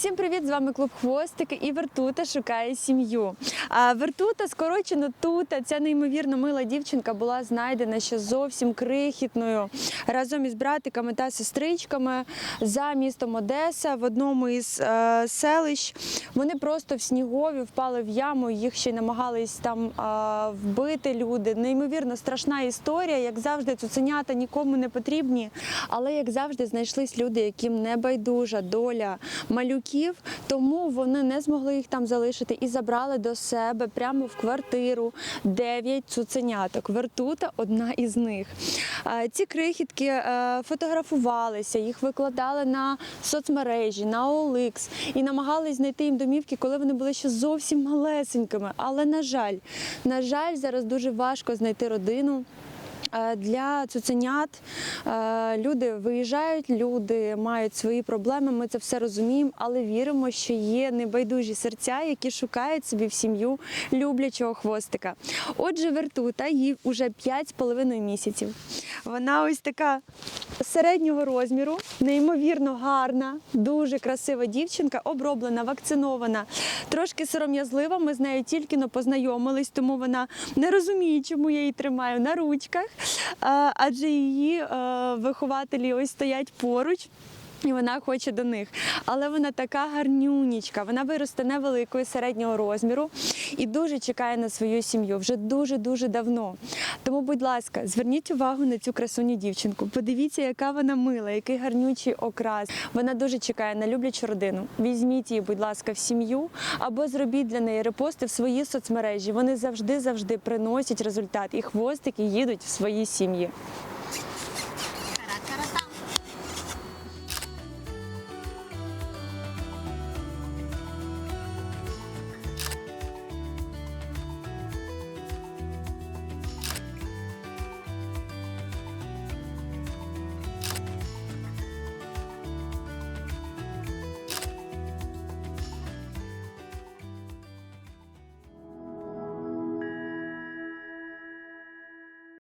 Всім привіт! З вами клуб Хвостики і Вертута шукає сім'ю. А Вертута скорочено тута. Ця неймовірно мила дівчинка була знайдена ще зовсім крихітною разом із братиками та сестричками за містом Одеса в одному із е, селищ. Вони просто в снігові впали в яму. Їх ще намагались там е, вбити люди. Неймовірно страшна історія. Як завжди, цуценята нікому не потрібні. Але як завжди, знайшлись люди, яким не байдужа доля малюків, тому вони не змогли їх там залишити і забрали до себе прямо в квартиру дев'ять цуценяток. Вертута одна із них. Ці крихітки е, фотографувалися, їх викладали на соцмережі, на OLX і намагались знайти їм домівки, коли вони були ще зовсім малесенькими. Але на жаль, на жаль, зараз дуже важко знайти родину. Е, Для цуценят е, люди виїжджають, люди мають свої проблеми. Ми це все розуміємо, але віримо, що є небайдужі серця, які шукають собі в сім'ю люблячого хвостика. Отже, вертута їй уже 5,5 місяців. Вона ось така середнього розміру, неймовірно гарна, дуже красива дівчинка, оброблена, вакцинована, трошки сором'язлива. Ми з нею тільки но познайомились, тому вона не розуміє, чому я її тримаю на ручках, адже її е, вихователі ось стоять поруч. І вона хоче до них. Але вона така гарнюнічка, вона виросте невеликою середнього розміру і дуже чекає на свою сім'ю вже дуже-дуже давно. Тому, будь ласка, зверніть увагу на цю красуню дівчинку. Подивіться, яка вона мила, який гарнючий окрас. Вона дуже чекає на люблячу родину. Візьміть її, будь ласка, в сім'ю або зробіть для неї репости в свої соцмережі. Вони завжди завжди приносять результат, і хвостики їдуть в свої сім'ї.